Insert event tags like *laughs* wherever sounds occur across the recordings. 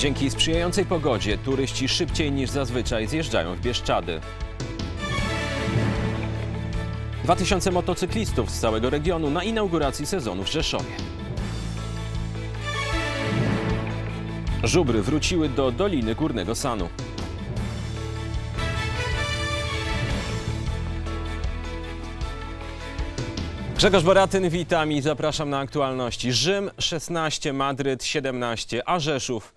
Dzięki sprzyjającej pogodzie turyści szybciej niż zazwyczaj zjeżdżają w Bieszczady. 2000 motocyklistów z całego regionu na inauguracji sezonu w Rzeszowie. Żubry wróciły do Doliny Górnego Sanu. Grzegorz Boratyn, witam i zapraszam na aktualności. Rzym 16, Madryt 17, a Rzeszów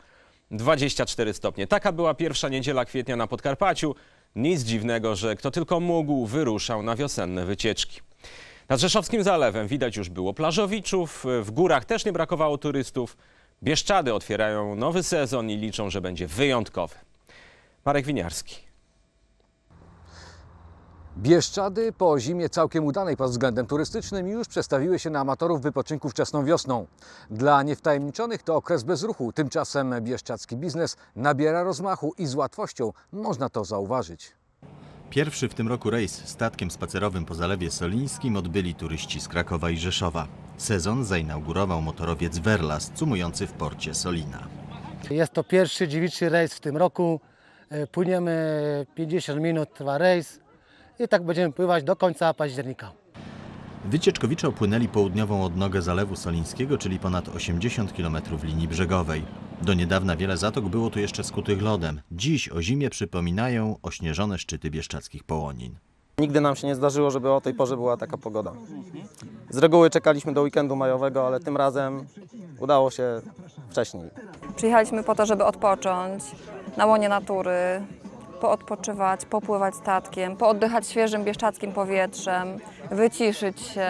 24 stopnie. Taka była pierwsza niedziela kwietnia na Podkarpaciu. Nic dziwnego, że kto tylko mógł, wyruszał na wiosenne wycieczki. Nad Rzeszowskim Zalewem widać już było plażowiczów, w górach też nie brakowało turystów. Bieszczady otwierają nowy sezon i liczą, że będzie wyjątkowy. Marek Winiarski. Bieszczady po zimie całkiem udanej pod względem turystycznym już przestawiły się na amatorów wypoczynku wczesną wiosną. Dla niewtajemniczonych to okres bez ruchu, tymczasem bieszczadzki biznes nabiera rozmachu i z łatwością można to zauważyć. Pierwszy w tym roku rejs statkiem spacerowym po Zalewie Solińskim odbyli turyści z Krakowa i Rzeszowa. Sezon zainaugurował motorowiec Verlas, cumujący w porcie Solina. Jest to pierwszy dziewiczy rejs w tym roku. E, Płyniemy 50 minut trwa rejs i tak będziemy pływać do końca października. Wycieczkowicze opłynęli południową odnogę Zalewu Solińskiego, czyli ponad 80 km linii brzegowej. Do niedawna wiele zatok było tu jeszcze skutych lodem. Dziś o zimie przypominają ośnieżone szczyty bieszczadzkich połonin. Nigdy nam się nie zdarzyło, żeby o tej porze była taka pogoda. Z reguły czekaliśmy do weekendu majowego, ale tym razem udało się wcześniej. Przyjechaliśmy po to, żeby odpocząć na łonie natury, poodpoczywać, popływać statkiem, pooddychać świeżym bieszczackim powietrzem, wyciszyć się.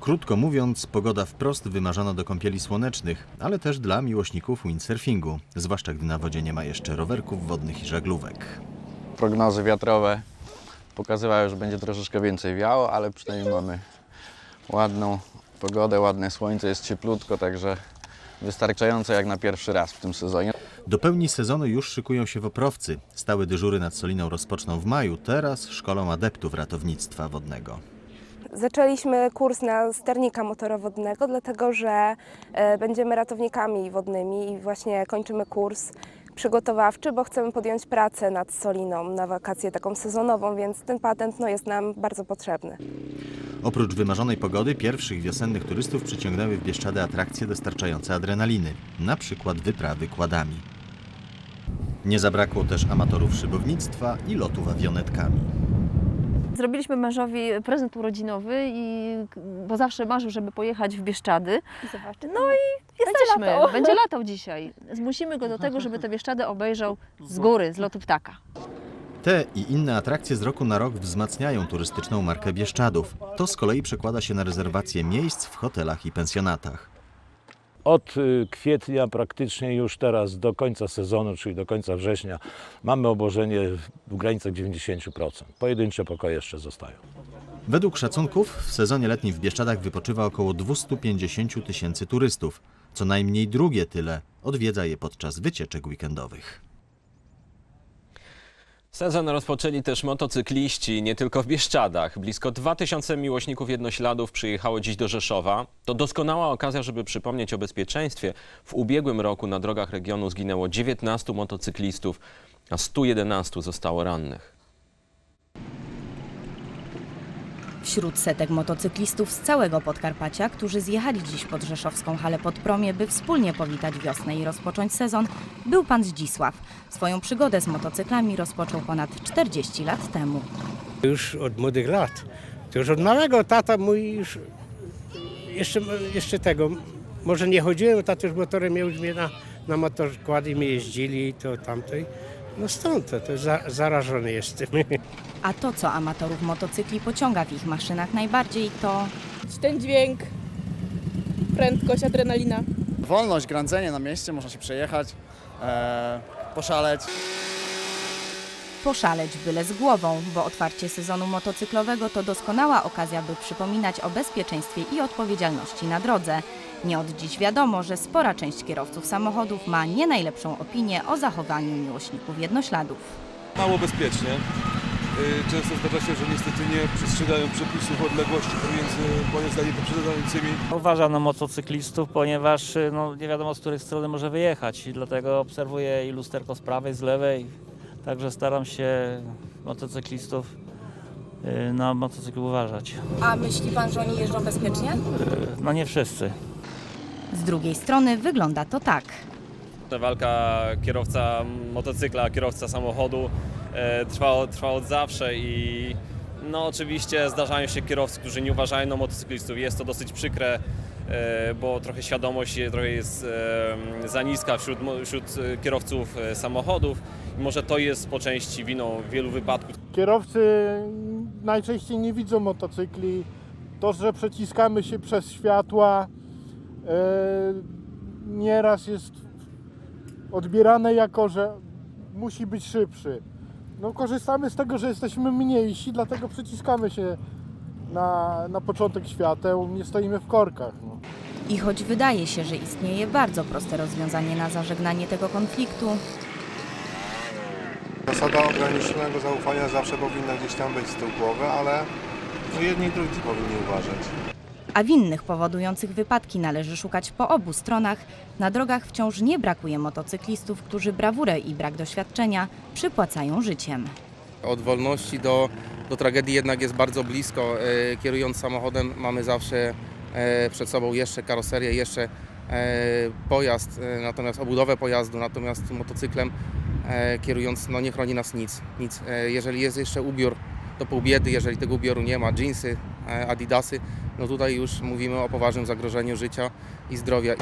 Krótko mówiąc, pogoda wprost wymarzona do kąpieli słonecznych, ale też dla miłośników windsurfingu, zwłaszcza gdy na wodzie nie ma jeszcze rowerków wodnych i żaglówek. prognozy wiatrowe pokazywały, że będzie troszeczkę więcej wiało, ale przynajmniej mamy ładną pogodę, ładne słońce, jest cieplutko, także wystarczająco jak na pierwszy raz w tym sezonie. Do pełni sezonu już szykują się woprowcy. Stałe dyżury nad Soliną rozpoczną w maju, teraz szkolą adeptów ratownictwa wodnego. Zaczęliśmy kurs na sternika motorowodnego, dlatego że e, będziemy ratownikami wodnymi i właśnie kończymy kurs przygotowawczy, bo chcemy podjąć pracę nad Soliną na wakację taką sezonową, więc ten patent no, jest nam bardzo potrzebny. Oprócz wymarzonej pogody, pierwszych wiosennych turystów przyciągnęły w Bieszczady atrakcje dostarczające adrenaliny, na przykład wyprawy kładami. Nie zabrakło też amatorów szybownictwa i lotów awionetkami. Zrobiliśmy mężowi prezent urodzinowy, i, bo zawsze marzył, żeby pojechać w Bieszczady. No i jesteśmy. latał. Będzie latał dzisiaj. Zmusimy go do tego, żeby te Bieszczady obejrzał z góry, z lotu ptaka. Te i inne atrakcje z roku na rok wzmacniają turystyczną markę Bieszczadów. To z kolei przekłada się na rezerwacje miejsc w hotelach i pensjonatach. Od y, kwietnia praktycznie już teraz do końca sezonu, czyli do końca września, mamy obłożenie w granicach 90%. Pojedyncze pokoje jeszcze zostają. Według szacunków w sezonie letnim w Bieszczadach wypoczywa około 250 tysięcy turystów. Co najmniej drugie tyle odwiedza je podczas wycieczek weekendowych. Sezon rozpoczęli też motocykliści, nie tylko w Bieszczadach. Blisko 2000 miłośników jednośladów przyjechało dziś do Rzeszowa. To doskonała okazja, żeby przypomnieć o bezpieczeństwie. W ubiegłym roku na drogach regionu zginęło 19 motocyklistów, a 111 zostało rannych. Wśród setek motocyklistów z całego Podkarpacia, którzy zjechali dziś pod rzeszowską halę Podpromie, by wspólnie powitać wiosnę i rozpocząć sezon, był pan Zdzisław. Swoją przygodę z motocyklami rozpoczął ponad 40 lat temu. Już od młodych lat. To już od małego tata mój już jeszcze, jeszcze tego, może nie chodziłem, tata już motorem miał mnie na, na motorkłady my jeździli i to tamto. i- No stąd to, to za, zarażony jestem. *laughs* A to, co amatorów motocykli pociąga w ich maszynach najbardziej, to Ten dźwięk, prędkość, adrenalina. Wolność, grądzenie na mieście, można się przejechać, e, poszaleć. poszaleć byle z głową, bo otwarcie sezonu motocyklowego to doskonała okazja, by przypominać o bezpieczeństwie i odpowiedzialności na drodze. Nie od dziś wiadomo, że spora część kierowców samochodów ma nie najlepszą opinię o zachowaniu miłośników jednośladów. Mało bezpiecznie. Y, Często zdarza się, że niestety nie przestrzegają przepisów odległości pomiędzy pojazdami poprzedzającymi. Uważam na motocyklistów, ponieważ y, no, nie wiadomo z której strony może wyjechać i dlatego obserwuję i lusterko z prawej, z lewej. Także staram się motocyklistów y, na motocykl uważać. A myśli pan, że oni jeżdżą bezpiecznie? No nie wszyscy. Z drugiej strony wygląda to tak. Ta walka kierowca motocykla, kierowca samochodu trwa, trwa od zawsze i no oczywiście zdarzają się kierowcy, którzy nie uważają na motocyklistów. Jest to dosyć przykre, e, bo trochę świadomość trochę jest e, za niska wśród, wśród e, kierowców e, samochodów. I może to jest po części winą wielu wypadków. Kierowcy najczęściej nie widzą motocykli. To, że przeciskamy się przez światła, e, nieraz jest odbierane jako, że musi być szybszy. No, korzystamy z tego, że jesteśmy mniejsi, dlatego przeciskamy się na, na początek świateł, nie stoimy w korkach. No. I choć wydaje się, że istnieje bardzo proste rozwiązanie na zażegnanie tego konfliktu, Zasada ograniczonego zaufania zawsze powinna gdzieś tam być z tyłu głowy, ale jedni i drudzy powinni uważać. A winnych powodujących wypadki należy szukać po obu stronach, na drogach wciąż nie brakuje motocyklistów, którzy brawurę i brak doświadczenia przypłacają życiem. Od wolności do, do tragedii jednak jest bardzo blisko. E, Kierując samochodem mamy zawsze e, przed sobą jeszcze karoserię, jeszcze e, pojazd, natomiast obudowę pojazdu, natomiast motocyklem kierując no nie chroni nas nic. nic. Jeżeli jest jeszcze ubiór, to pół biedy, jeżeli tego ubioru nie ma, e, adidasy, no tutaj już mówimy o poważnym zagrożeniu życia i zdrowia.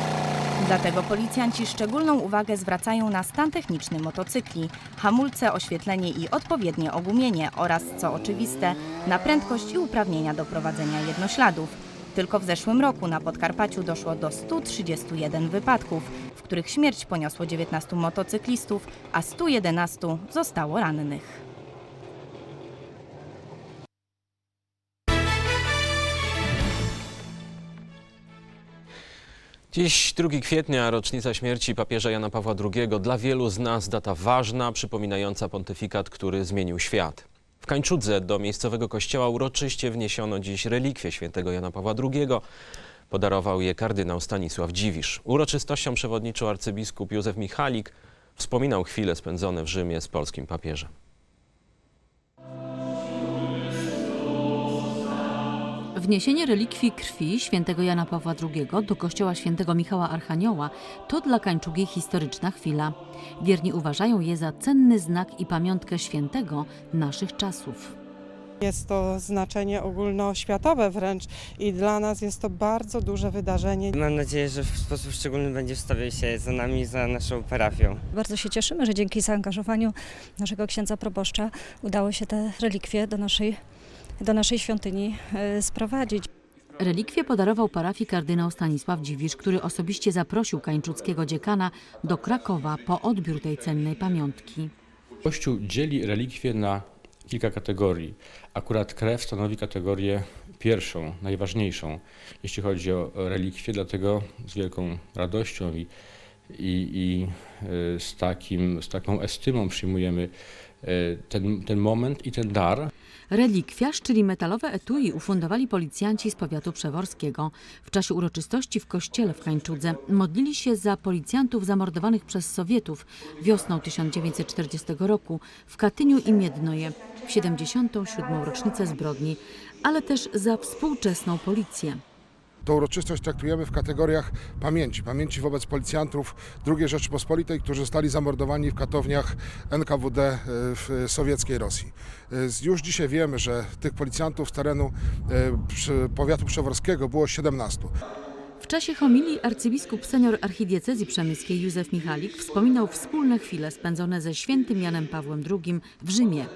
Dlatego policjanci szczególną uwagę zwracają na stan techniczny motocykli, hamulce, oświetlenie i odpowiednie ogumienie oraz, co oczywiste, na prędkość i uprawnienia do prowadzenia jednośladów. Tylko w zeszłym roku na Podkarpaciu doszło do 131 wypadków, w których śmierć poniosło 19 motocyklistów, a 111 zostało rannych. Dziś 2 kwietnia, rocznica śmierci papieża Jana Pawła II. Dla wielu z nas data ważna, przypominająca pontyfikat, który zmienił świat. W Kańczudze do miejscowego kościoła uroczyście wniesiono dziś relikwie świętego Jana Pawła II. Podarował je kardynał Stanisław Dziwisz. Uroczystością przewodniczył arcybiskup Józef Michalik. Wspominał chwile spędzone w Rzymie z polskim papieżem. Wniesienie relikwii krwi świętego Jana Pawła II do kościoła świętego Michała Archanioła to dla Kańczugi historyczna chwila. Wierni uważają je za cenny znak i pamiątkę świętego naszych czasów. Jest to znaczenie ogólnoświatowe wręcz i dla nas jest to bardzo duże wydarzenie. Mam nadzieję, że w sposób szczególny będzie wstawiał się za nami, za naszą parafią. Bardzo się cieszymy, że dzięki zaangażowaniu naszego księdza proboszcza udało się te relikwie do naszej, do naszej świątyni e, sprowadzić. Relikwie podarował parafii kardynał Stanisław Dziwisz, który osobiście zaprosił kańczuckiego dziekana do Krakowa po odbiór tej cennej pamiątki. Kościół dzieli relikwie na kilka kategorii. Akurat krew stanowi kategorię pierwszą, najważniejszą, jeśli chodzi o relikwie, dlatego z wielką radością i, i, i e, z, takim, z taką estymą przyjmujemy e, ten, ten moment i ten dar. Relikwiarz, czyli metalowe etui, ufundowali policjanci z powiatu przeworskiego. W czasie uroczystości w kościele w Kańczudze modlili się za policjantów zamordowanych przez Sowietów wiosną 1940 roku w Katyniu i Miednoje w 77. rocznicę zbrodni, ale też za współczesną policję. Tą uroczystość traktujemy w kategoriach pamięci. Pamięci wobec policjantów II Rzeczypospolitej, którzy zostali zamordowani w katowniach NKWD w sowieckiej Rosji. Już dzisiaj wiemy, że tych policjantów z terenu powiatu przeworskiego było 17. W czasie homilii arcybiskup senior archidiecezji przemyskiej Józef Michalik wspominał wspólne chwile spędzone ze świętym Janem Pawłem II w Rzymie.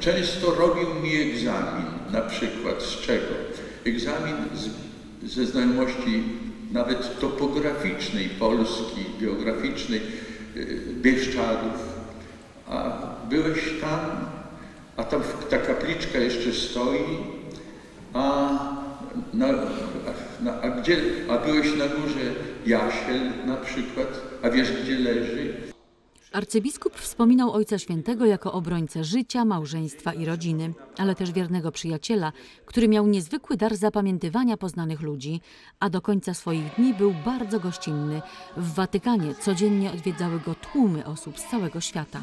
Często robił mi egzamin, na przykład z czego? Egzamin z, ze znajomości nawet topograficznej Polski, geograficznej, Bieszczadów. A byłeś tam, a ta, ta kapliczka jeszcze stoi, a, na, na, a gdzie, a byłeś na górze Jasiel na przykład, a wiesz gdzie leży? Arcybiskup wspominał Ojca Świętego jako obrońcę życia, małżeństwa i rodziny, ale też wiernego przyjaciela, który miał niezwykły dar zapamiętywania poznanych ludzi, a do końca swoich dni był bardzo gościnny. W Watykanie codziennie odwiedzały go tłumy osób z całego świata.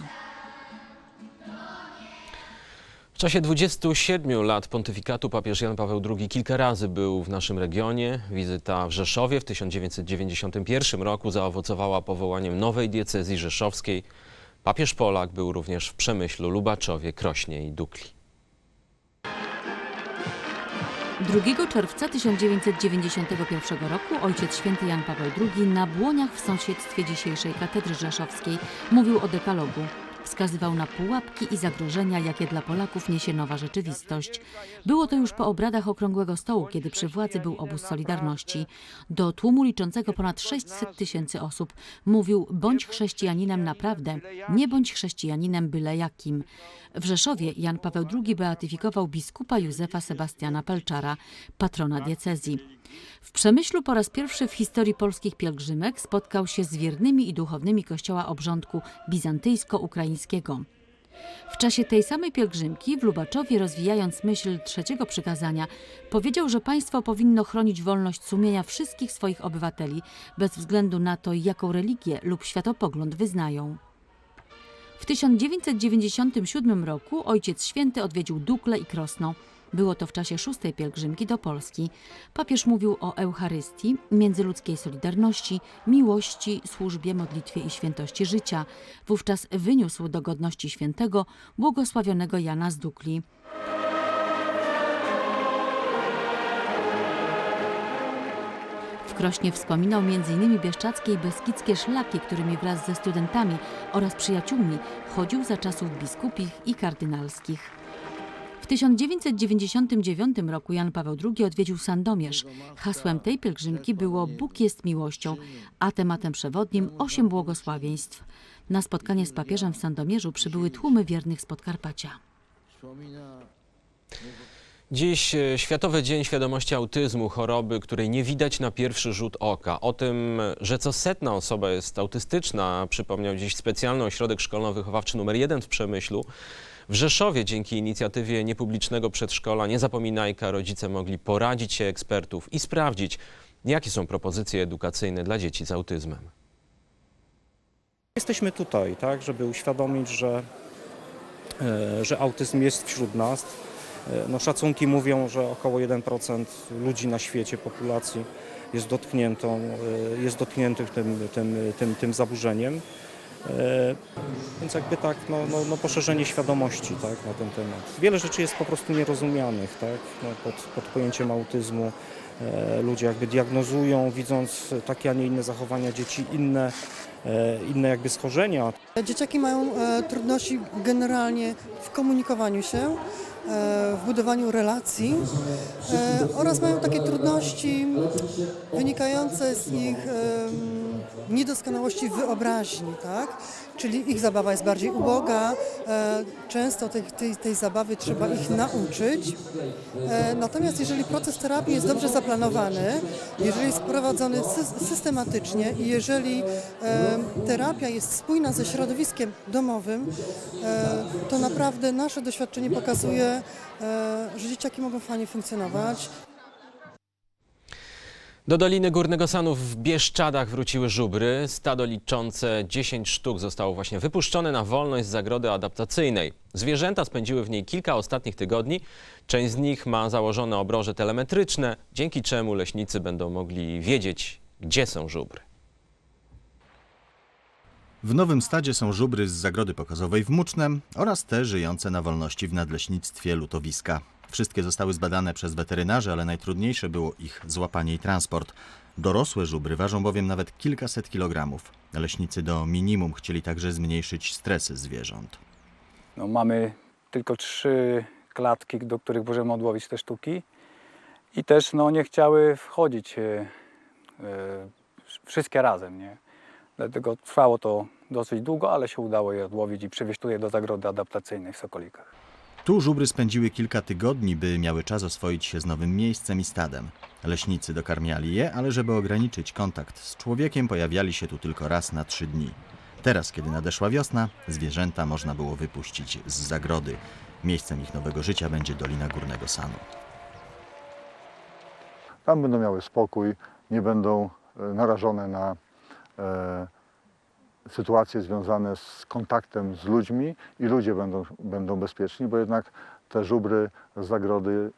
W czasie 27 lat pontyfikatu papież Jan Paweł II kilka razy był w naszym regionie. Wizyta w Rzeszowie w 1991 roku zaowocowała powołaniem nowej diecezji rzeszowskiej. Papież Polak był również w Przemyślu, Lubaczowie, Krośnie i Dukli. 2 czerwca 1991 roku ojciec święty Jan Paweł II na Błoniach w sąsiedztwie dzisiejszej katedry rzeszowskiej mówił o dekalogu. Wskazywał na pułapki i zagrożenia, jakie dla Polaków niesie nowa rzeczywistość. Było to już po obradach Okrągłego Stołu, kiedy przy władzy był obóz Solidarności. Do tłumu liczącego ponad 600 tysięcy osób mówił bądź chrześcijaninem naprawdę, nie bądź chrześcijaninem byle jakim. W Rzeszowie Jan Paweł II beatyfikował biskupa Józefa Sebastiana Pelczara, patrona diecezji. W Przemyślu po raz pierwszy w historii polskich pielgrzymek spotkał się z wiernymi i duchownymi kościoła obrządku bizantyjsko-ukraińskiego. W czasie tej samej pielgrzymki w Lubaczowie, rozwijając myśl trzeciego przykazania, powiedział, że państwo powinno chronić wolność sumienia wszystkich swoich obywateli, bez względu na to, jaką religię lub światopogląd wyznają. W 1997 roku Ojciec Święty odwiedził Dukle i Krosno. Było to w czasie szóstej pielgrzymki do Polski. Papież mówił o Eucharystii, międzyludzkiej solidarności, miłości, służbie, modlitwie i świętości życia. Wówczas wyniósł do godności świętego błogosławionego Jana z Dukli. W Krośnie wspominał m.in. bieszczackie i beskidzkie szlaki, którymi wraz ze studentami oraz przyjaciółmi chodził za czasów biskupich i kardynalskich. W 1999 roku Jan Paweł II odwiedził Sandomierz. Hasłem tej pielgrzymki było Bóg jest miłością, a tematem przewodnim osiem błogosławieństw. Na spotkanie z papieżem w Sandomierzu przybyły tłumy wiernych z Podkarpacia. Dziś e, Światowy Dzień Świadomości Autyzmu, choroby, której nie widać na pierwszy rzut oka. O tym, że co setna osoba jest autystyczna, przypomniał dziś specjalny ośrodek szkolno-wychowawczy nr 1 w Przemyślu. W Rzeszowie dzięki inicjatywie niepublicznego przedszkola Niezapominajka rodzice mogli poradzić się ekspertów i sprawdzić, jakie są propozycje edukacyjne dla dzieci z autyzmem. Jesteśmy tutaj, tak, żeby uświadomić, że, e, że autyzm jest wśród nas. E, No, szacunki mówią, że około 1% ludzi na świecie, populacji jest, dotkniętą, e, jest dotkniętych tym, tym, tym, tym zaburzeniem. E, Więc jakby tak, no, no, no poszerzenie świadomości tak, na ten temat. Wiele rzeczy jest po prostu nierozumianych tak, no, pod, pod pojęciem autyzmu. E, Ludzie jakby diagnozują, widząc takie, a nie inne zachowania dzieci, inne, e, inne jakby schorzenia. Dzieciaki mają trudności generalnie w komunikowaniu się, w budowaniu relacji oraz mają takie trudności wynikające z ich niedoskonałości wyobraźni, tak? Czyli ich zabawa jest bardziej uboga, e, często tej, tej, tej zabawy trzeba ich nauczyć. E, Natomiast jeżeli proces terapii jest dobrze zaplanowany, jeżeli jest prowadzony sy- systematycznie i jeżeli e, terapia jest spójna ze środowiskiem domowym, to naprawdę nasze doświadczenie pokazuje, że dzieciaki mogą fajnie funkcjonować. Do Doliny Górnego Sanu w Bieszczadach wróciły żubry. Stado liczące 10 sztuk zostało właśnie wypuszczone na wolność z zagrody adaptacyjnej. Zwierzęta spędziły w niej kilka ostatnich tygodni. Część z nich ma założone obroże telemetryczne, dzięki czemu leśnicy będą mogli wiedzieć, gdzie są żubry. W nowym stadzie są żubry z zagrody pokazowej w Mucznem oraz te żyjące na wolności w nadleśnictwie Lutowiska. Wszystkie zostały zbadane przez weterynarzy, ale najtrudniejsze było ich złapanie i transport. Dorosłe żubry ważą bowiem nawet kilkaset kilogramów. Leśnicy do minimum chcieli także zmniejszyć stres zwierząt. No, mamy tylko trzy klatki, do których możemy odłowić te sztuki i też no, nie chciały wchodzić e, e, wszystkie razem. Nie? Dlatego trwało to dosyć długo, ale się udało je odłowić i przywieźć tutaj do zagrody adaptacyjnej w Sokolikach. Tu żubry spędziły kilka tygodni, by miały czas oswoić się z nowym miejscem i stadem. Leśnicy dokarmiali je, ale żeby ograniczyć kontakt z człowiekiem, pojawiali się tu tylko raz na trzy dni. Teraz, kiedy nadeszła wiosna, zwierzęta można było wypuścić z zagrody. Miejscem ich nowego życia będzie Dolina Górnego Sanu. Tam będą miały spokój, nie będą e, narażone na e, sytuacje związane z kontaktem z ludźmi i ludzie będą, będą bezpieczni, bo jednak te żubry z zagrody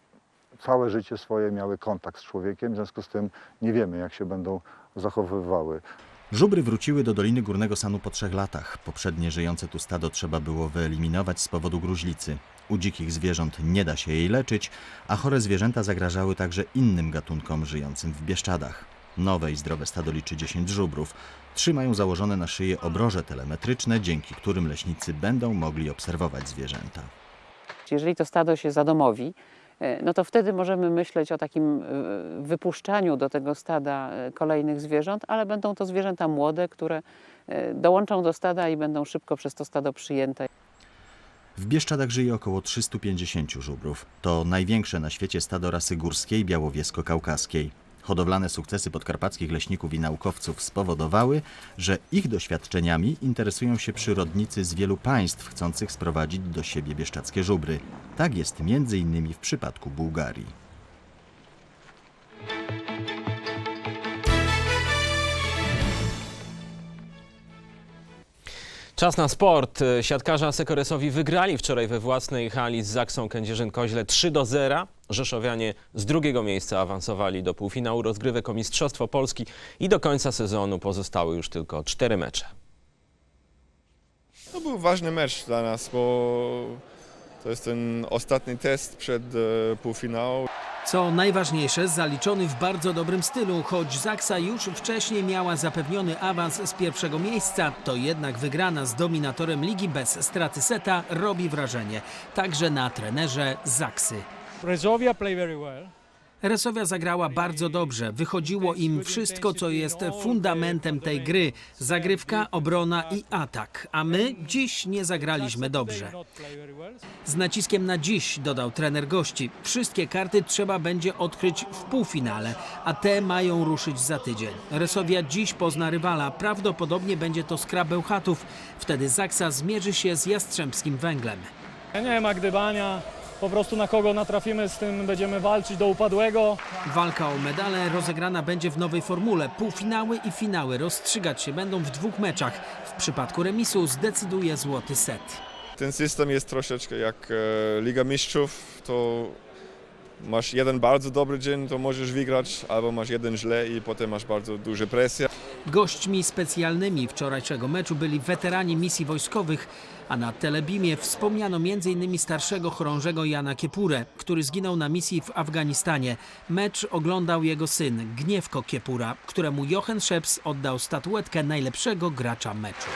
całe życie swoje miały kontakt z człowiekiem, w związku z tym nie wiemy, jak się będą zachowywały. Żubry wróciły do Doliny Górnego Sanu po trzech latach. Poprzednie żyjące tu stado trzeba było wyeliminować z powodu gruźlicy. U dzikich zwierząt nie da się jej leczyć, a chore zwierzęta zagrażały także innym gatunkom żyjącym w Bieszczadach. Nowe i zdrowe stado liczy 10 żubrów. Trzy mają założone na szyję obroże telemetryczne, dzięki którym leśnicy będą mogli obserwować zwierzęta. Jeżeli to stado się zadomowi, e, no to wtedy możemy myśleć o takim e, wypuszczaniu do tego stada e, kolejnych zwierząt, ale będą to zwierzęta młode, które dołączą do stada i będą szybko przez to stado przyjęte. W Bieszczadach żyje około 350 żubrów. To największe na świecie stado rasy górskiej białowiesko-kaukaskiej. Hodowlane sukcesy podkarpackich leśników i naukowców spowodowały, że ich doświadczeniami interesują się przyrodnicy z wielu państw chcących sprowadzić do siebie bieszczadzkie żubry. Tak jest innymi w przypadku Bułgarii. Czas na sport. Siatkarze Asekoresowi wygrali wczoraj we własnej hali z Zaksą Kędzierzyn-Koźle 3 do 0. Rzeszowianie z drugiego miejsca awansowali do półfinału rozgrywek o Mistrzostwo Polski i do końca sezonu pozostały już tylko cztery mecze. To był ważny mecz dla nas, bo to jest ten ostatni test przed e, półfinałem. Co najważniejsze, zaliczony w bardzo dobrym stylu, choć Zaksa już wcześniej miała zapewniony awans z pierwszego miejsca, to jednak wygrana z dominatorem ligi bez straty seta robi wrażenie, także na trenerze Zaksy. Play very well. Resowia zagrała bardzo dobrze. Wychodziło im wszystko, co jest fundamentem tej gry. Zagrywka, obrona i atak. A my dziś nie zagraliśmy dobrze. Z naciskiem na dziś, dodał trener gości. Wszystkie karty trzeba będzie odkryć w półfinale, a te mają ruszyć za tydzień. Resowia dziś pozna rywala. Prawdopodobnie będzie to Skra Bełchatów. Wtedy Zaksa zmierzy się z Jastrzębskim Węglem. Nie ma gdybania. Po prostu na kogo natrafimy, z tym będziemy walczyć do upadłego. Walka o medale rozegrana będzie w nowej formule. Półfinały i finały rozstrzygać się będą w dwóch meczach. W przypadku remisu zdecyduje złoty set. Ten system jest troszeczkę jak e, Liga Mistrzów, to masz jeden bardzo dobry dzień, to możesz wygrać, albo masz jeden źle i potem masz bardzo dużą presję. Gośćmi specjalnymi wczorajszego meczu byli weterani misji wojskowych, a na Telebimie wspomniano m.in. starszego chorążego Jana Kiepurę, który zginął na misji w Afganistanie. Mecz oglądał jego syn, Gniewko Kiepura, któremu Jochen Szeps oddał statuetkę najlepszego gracza meczu.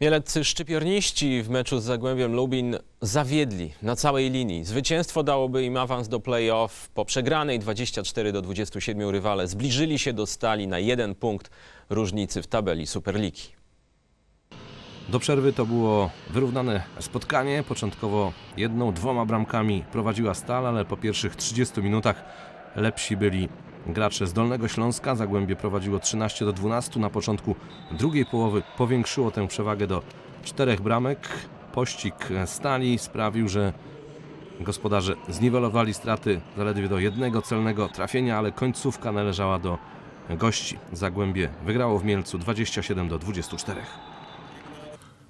Mieleccy szczypiorniści w meczu z Zagłębiem Lubin zawiedli na całej linii. Zwycięstwo dałoby im awans do play-off. Po przegranej 24 do 27 rywale zbliżyli się do stali na jeden punkt różnicy w tabeli Superligi. Do przerwy to było wyrównane spotkanie. Początkowo jedną, dwoma bramkami prowadziła Stal, ale po pierwszych 30 minutach lepsi byli gracze z Dolnego Śląska. Zagłębie prowadziło 13 do 12. Na początku drugiej połowy powiększyło tę przewagę do czterech bramek. Pościg Stali sprawił, że gospodarze zniwelowali straty zaledwie do jednego celnego trafienia, ale końcówka należała do gości. Zagłębie wygrało w Mielcu 27 do 24.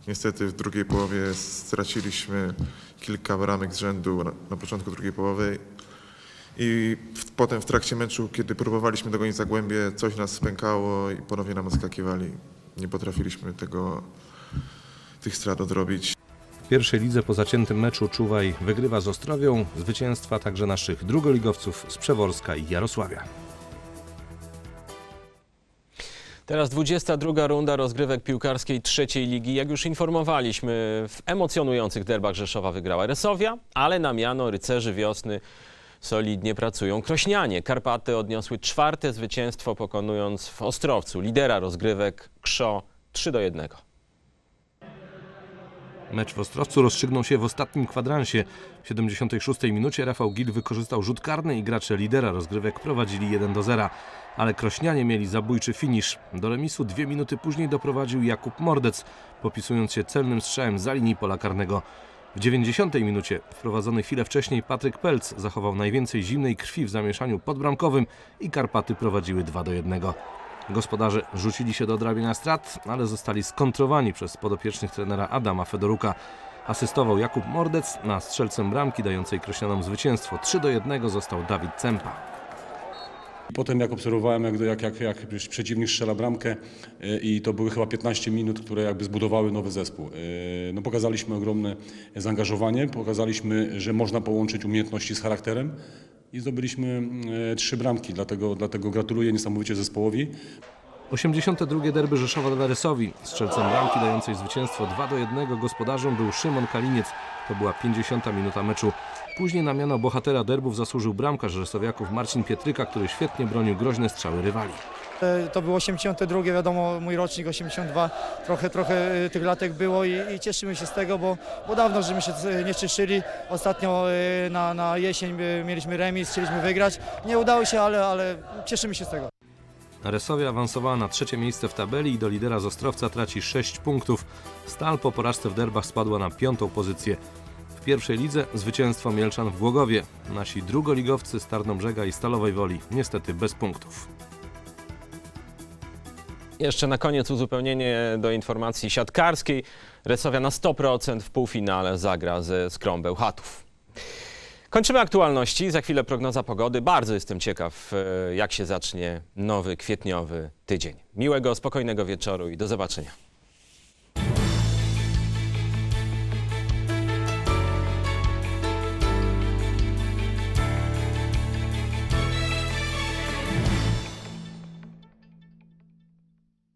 Niestety w drugiej połowie straciliśmy kilka bramek z rzędu na, początku drugiej połowy i w, potem w trakcie meczu, kiedy próbowaliśmy dogonić Zagłębie, coś nas spękało i ponownie nam odskakiwali. Nie potrafiliśmy tego, tych strat odrobić. W pierwszej lidze po zaciętym meczu Czuwaj wygrywa z Ostrowią. Zwycięstwa także naszych drugoligowców z Przeworska i Jarosławia. Teraz 22 runda rozgrywek piłkarskiej trzeciej ligi. Jak już informowaliśmy, w emocjonujących derbach Rzeszowa wygrała Resowia, ale na miano rycerzy wiosny solidnie pracują Krośnianie. Karpaty odniosły czwarte zwycięstwo, pokonując w Ostrowcu lidera rozgrywek Krzo 3 do 1. Mecz w Ostrowcu rozstrzygnął się w ostatnim kwadransie. W 76 minucie Rafał Gil wykorzystał rzut karny i gracze lidera rozgrywek prowadzili 1 do 0. Ale krośnianie mieli zabójczy finisz. Do remisu dwie minuty później doprowadził Jakub Mordec, popisując się celnym strzałem za linii pola karnego. W 90 minucie wprowadzony chwilę wcześniej Patryk Pelc zachował najwięcej zimnej krwi w zamieszaniu podbramkowym i Karpaty prowadziły 2 do 1. Gospodarze rzucili się do odrabiania strat, ale zostali skontrowani przez podopiecznych trenera Adama Fedoruka. Asystował Jakub Mordec, na strzelcem bramki dającej Krośnianom zwycięstwo 3 do 1 został Dawid Cempa. Potem jak obserwowałem, jak, jak, jak, jak przeciwnik strzela bramkę y, i to były chyba 15 minut, które jakby zbudowały nowy zespół. Y, No, pokazaliśmy ogromne zaangażowanie, pokazaliśmy, że można połączyć umiejętności z charakterem i zdobyliśmy y, trzy bramki, dlatego, dlatego gratuluję niesamowicie zespołowi. 82 derby Rzeszowa dla Rysowi. Strzelcem bramki dającej zwycięstwo 2 do 1 gospodarzem był Szymon Kaliniec. To była 50 minuta meczu. Później na miano bohatera derbów zasłużył bramkarz Rysowiaków Marcin Pietryka, który świetnie bronił groźne strzały rywali. E, To był 82, wiadomo, mój rocznik 82. Trochę, trochę e, tych latek było i, i cieszymy się z tego, bo, bo dawno żeśmy się e, nie cieszyli. Ostatnio na, na jesień mieliśmy remis, chcieliśmy wygrać. Nie udało się, ale, ale cieszymy się z tego. Resowia awansowała na trzecie miejsce w tabeli i do lidera z Ostrowca traci 6 punktów. Stal po porażce w derbach spadła na piątą pozycję. W pierwszej lidze zwycięstwo Mielczan w Głogowie. Nasi drugoligowcy z Tarnobrzega i Stalowej Woli niestety bez punktów. Jeszcze na koniec uzupełnienie do informacji siatkarskiej. Resowia na 100% w półfinale zagra ze Skrą Bełchatów. Kończymy aktualności, za chwilę prognoza pogody. Bardzo jestem ciekaw, e, jak się zacznie nowy kwietniowy tydzień. Miłego, spokojnego wieczoru i do zobaczenia.